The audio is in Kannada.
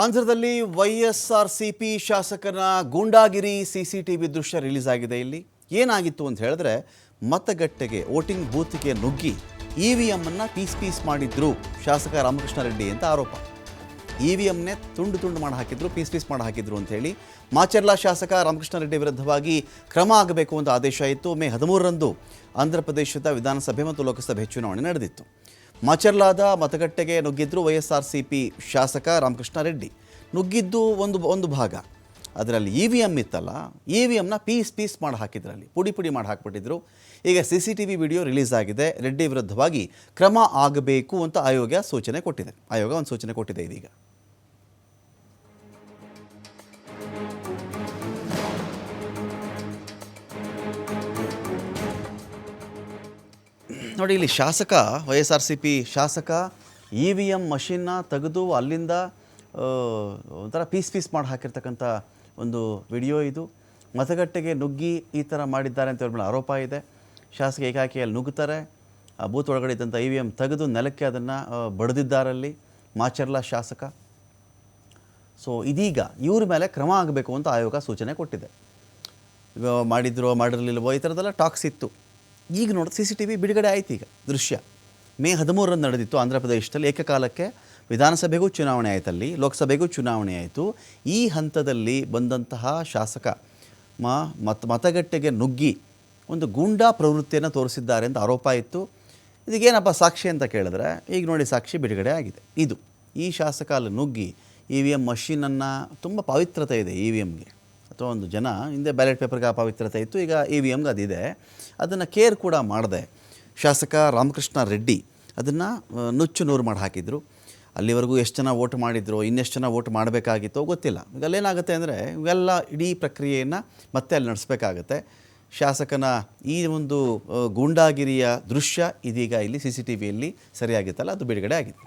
ಆಂಧ್ರದಲ್ಲಿ ವೈಎಸ್ಆರ್ ಸಿ ಪಿ ಶಾಸಕನ ಗೂಂಡಾಗಿರಿ ಸಿ ಸಿ ಟಿ ವಿ ದೃಶ್ಯ ರಿಲೀಸ್ ಆಗಿದೆ ಇಲ್ಲಿ ಏನಾಗಿತ್ತು ಅಂತ ಹೇಳಿದ್ರೆ, ಮತಗಟ್ಟೆಗೆ ವೋಟಿಂಗ್ ಬೂತ್ಗೆ ನುಗ್ಗಿ ಇ ವಿ ಎಮ್ಮನ್ನು ಪೀಸ್ ಪೀಸ್ ಮಾಡಿದ್ರು ಶಾಸಕ ರಾಮಕೃಷ್ಣ ರೆಡ್ಡಿ ಅಂತ ಆರೋಪ. ಇ ವಿ ಎಮ್ನೇ ತುಂಡು ತುಂಡು ಮಾಡಿ ಹಾಕಿದ್ರು, ಪೀಸ್ ಪೀಸ್ ಮಾಡಿ ಹಾಕಿದ್ರು ಅಂತ ಹೇಳಿ ಮಾಚರ್ಲಾ ಶಾಸಕ ರಾಮಕೃಷ್ಣ ರೆಡ್ಡಿ ವಿರುದ್ಧವಾಗಿ ಕ್ರಮ ಆಗಬೇಕು ಅಂತ ಆದೇಶ ಇತ್ತು. ಮೇ ಹದಿಮೂರರಂದು ಆಂಧ್ರ ಪ್ರದೇಶದ ವಿಧಾನಸಭೆ ಮತ್ತು ಲೋಕಸಭೆ ಚುನಾವಣೆ ನಡೆದಿತ್ತು. ಮಾಚರ್ಲಾದ ಮತಗಟ್ಟೆಗೆ ನುಗ್ಗಿದ್ರು ವೈ ಎಸ್ ಸಿ ಪಿ ಶಾಸಕ ರಾಮಕೃಷ್ಣ ರೆಡ್ಡಿ. ನುಗ್ಗಿದ್ದು ಒಂದು ಒಂದು ಭಾಗ. ಅದರಲ್ಲಿ ಇ ವಿ ಎಂ ಇತ್ತಲ್ಲ ಇ ವಿ ಎಮ್ನ ಪೀಸ್ ಪೀಸ್ ಮಾಡಿ ಹಾಕಿದ್ರಲ್ಲಿ, ಪುಡಿ ಪುಡಿ ಮಾಡಿ ಹಾಕ್ಬಿಟ್ಟಿದ್ರು. ಈಗ C C T V video release ಆಗಿದೆ, ರೆಡ್ಡಿ ವಿರುದ್ಧವಾಗಿ ಕ್ರಮ ಆಗಬೇಕು ಅಂತ ಆಯೋಗ ಸೂಚನೆ ಕೊಟ್ಟಿದೆ. ಆಯೋಗ ಒಂದು ಸೂಚನೆ ಕೊಟ್ಟಿದೆ ಇದೀಗ. ನೋಡಿ, ಇಲ್ಲಿ ಶಾಸಕ Y S R C P ಶಾಸಕ ಇ ವಿ ಎಂ ಮಷಿನ್ನ ತೆಗೆದು ಅಲ್ಲಿಂದ ಒಂಥರ ಪೀಸ್ ಪೀಸ್ ಮಾಡಿ ಹಾಕಿರ್ತಕ್ಕಂಥ ಒಂದು ವಿಡಿಯೋ ಇದು. ಮತಗಟ್ಟೆಗೆ ನುಗ್ಗಿ ಈ ಥರ ಮಾಡಿದ್ದಾರೆ ಅಂತ ಹೇಳ್ಬಿಟ್ಟು ಆರೋಪ ಇದೆ. ಶಾಸಕ ಏಕಾಕಿಯಲ್ಲಿ ನುಗ್ಗುತ್ತಾರೆ. ಆ ಬೂತ್ ಒಳಗಡೆ ಇದ್ದಂಥ ಇ ವಿ ಎಂ ತೆಗೆದು ನೆಲಕ್ಕೆ ಅದನ್ನು ಬಡಿದಿದ್ದಾರಲ್ಲಿ ಮಾಚರ್ಲಾ ಶಾಸಕ. ಸೊ, ಇದೀಗ ಇವ್ರ ಮೇಲೆ ಕ್ರಮ ಆಗಬೇಕು ಅಂತ ಆಯೋಗ ಸೂಚನೆ ಕೊಟ್ಟಿದೆ. ಮಾಡಿದ್ರೋ ಮಾಡಿರಲಿಲ್ವೋ ಈ ಥರದ್ದೆಲ್ಲ ಟಾಕ್ಸ್ ಇತ್ತು. ಈಗ ನೋಡಿ ಸಿ ಸಿ ಟಿ ವಿ ಬಿಡುಗಡೆ ಆಯ್ತು ಈಗ, ದೃಶ್ಯ. ಮೇ ಹದಿಮೂರರಂದು ನಡೆದಿತ್ತು ಆಂಧ್ರ ಪ್ರದೇಶದಲ್ಲಿ ಏಕಕಾಲಕ್ಕೆ ವಿಧಾನಸಭೆಗೂ ಚುನಾವಣೆ ಆಯ್ತಲ್ಲಿ, ಲೋಕಸಭೆಗೂ ಚುನಾವಣೆ ಆಯಿತು. ಈ ಹಂತದಲ್ಲಿ ಬಂದಂತಹ ಶಾಸಕ ಮಾ, ಮತ, ಮತಗಟ್ಟೆಗೆ ನುಗ್ಗಿ ಒಂದು ಗೂಂಡಾ ಪ್ರವೃತ್ತಿಯನ್ನು ತೋರಿಸಿದ್ದಾರೆ ಅಂತ ಆರೋಪ ಇತ್ತು. ಇದಕ್ಕೇನಪ್ಪ ಸಾಕ್ಷಿ ಅಂತ ಕೇಳಿದ್ರೆ, ಈಗ ನೋಡಿ ಸಾಕ್ಷಿ ಬಿಡುಗಡೆ ಆಗಿದೆ. ಇದು, ಈ ಶಾಸಕ ಅಲ್ಲಿ ನುಗ್ಗಿ ಇ ವಿ ಎಂ ಮಷೀನನ್ನು ತುಂಬ ಪವಿತ್ರತೆ ಇದೆ ಇ ವಿ ಎಮ್ಗೆ ಒಂದು ಜನ ಹಿಂದೆ ಬ್ಯಾಲೆಟ್ ಪೇಪರ್ಗೆ ಅಪವಿತ್ರತೆ ಪವಿತ್ರತೆ ಇತ್ತು. ಈಗ ಇ ವಿ ಎಮ್ಗೆ ಅದಿದೆ. ಅದನ್ನು ಕೇರ್ ಕೂಡ ಮಾಡಿದೆ. ಶಾಸಕ ರಾಮಕೃಷ್ಣ ರೆಡ್ಡಿ ಅದನ್ನು ನುಚ್ಚು ನೂರು ಮಾಡಿ ಹಾಕಿದರು. ಅಲ್ಲಿವರೆಗೂ ಎಷ್ಟು ಜನ ವೋಟ್ ಮಾಡಿದ್ರು, ಇನ್ನೆಷ್ಟು ಜನ ವೋಟ್ ಮಾಡಬೇಕಾಗಿತ್ತೋ ಗೊತ್ತಿಲ್ಲ. ಈಗ ಅಲ್ಲೇನಾಗುತ್ತೆ ಅಂದರೆ, ಇವೆಲ್ಲ ಇಡೀ ಪ್ರಕ್ರಿಯೆಯನ್ನು ಮತ್ತೆ ಅಲ್ಲಿ ನಡೆಸಬೇಕಾಗತ್ತೆ. ಶಾಸಕನ ಈ ಒಂದು ಗೂಂಡಾಗಿರಿಯ ದೃಶ್ಯ ಇದೀಗ ಇಲ್ಲಿ ಸಿ ಸಿ ಟಿ ವಿಯಲ್ಲಿ ಸರಿಯಾಗಿತ್ತಲ್ಲ, ಅದು ಬಿಡುಗಡೆ ಆಗಿದೆ.